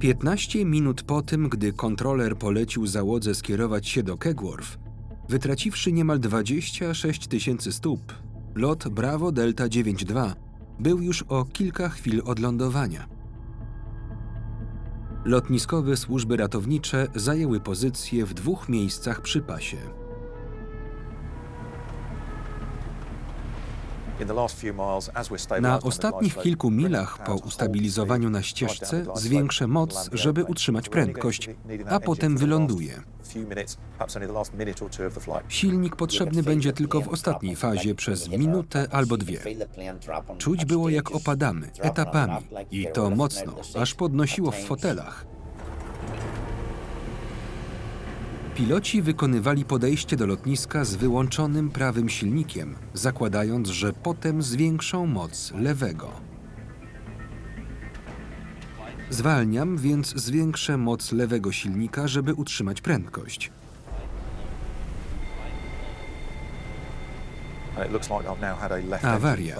15 minut po tym, gdy kontroler polecił załodze skierować się do Kegworth, wytraciwszy niemal 26 tysięcy stóp, lot Bravo Delta 92 był już o kilka chwil od lądowania. Lotniskowe służby ratownicze zajęły pozycje w dwóch miejscach przy pasie. Na ostatnich kilku milach po ustabilizowaniu na ścieżce zwiększę moc, żeby utrzymać prędkość, a potem wyląduję. Silnik potrzebny będzie tylko w ostatniej fazie przez minutę albo dwie. Czuć było jak opadamy, etapami i to mocno, aż podnosiło w fotelach. Piloci wykonywali podejście do lotniska z wyłączonym prawym silnikiem, zakładając, że potem zwiększą moc lewego. Zwalniam, więc zwiększę moc lewego silnika, żeby utrzymać prędkość. Awaria.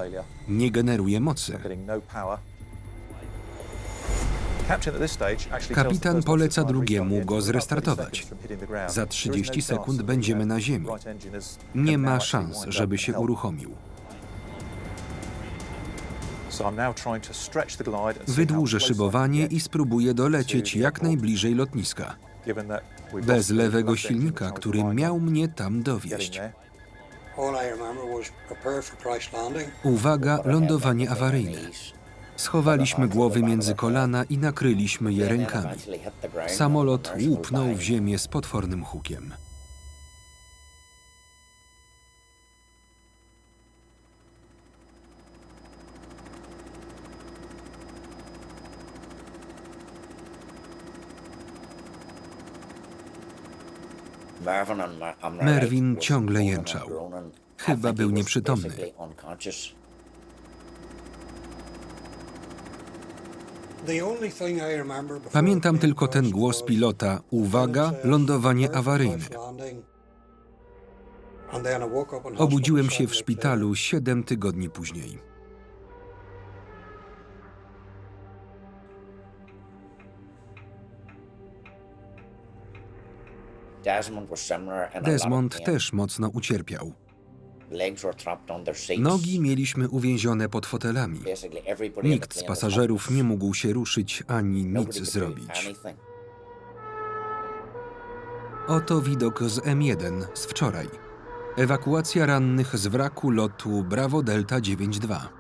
Nie generuje mocy. Kapitan poleca drugiemu go zrestartować. Za 30 sekund będziemy na ziemi. Nie ma szans, żeby się uruchomił. Wydłużę szybowanie i spróbuję dolecieć jak najbliżej lotniska. Bez lewego silnika, który miał mnie tam dowieść. Uwaga, lądowanie awaryjne. Schowaliśmy głowy między kolana i nakryliśmy je rękami. Samolot łupnął w ziemię z potwornym hukiem. Merwin ciągle jęczał. Chyba był nieprzytomny. Pamiętam tylko ten głos pilota: Uwaga, lądowanie awaryjne. Obudziłem się w szpitalu 7 tygodni później. Desmond też mocno ucierpiał. Nogi mieliśmy uwięzione pod fotelami. Nikt z pasażerów nie mógł się ruszyć ani nic zrobić. Oto widok z M1 z wczoraj. Ewakuacja rannych z wraku lotu Bravo Delta 92.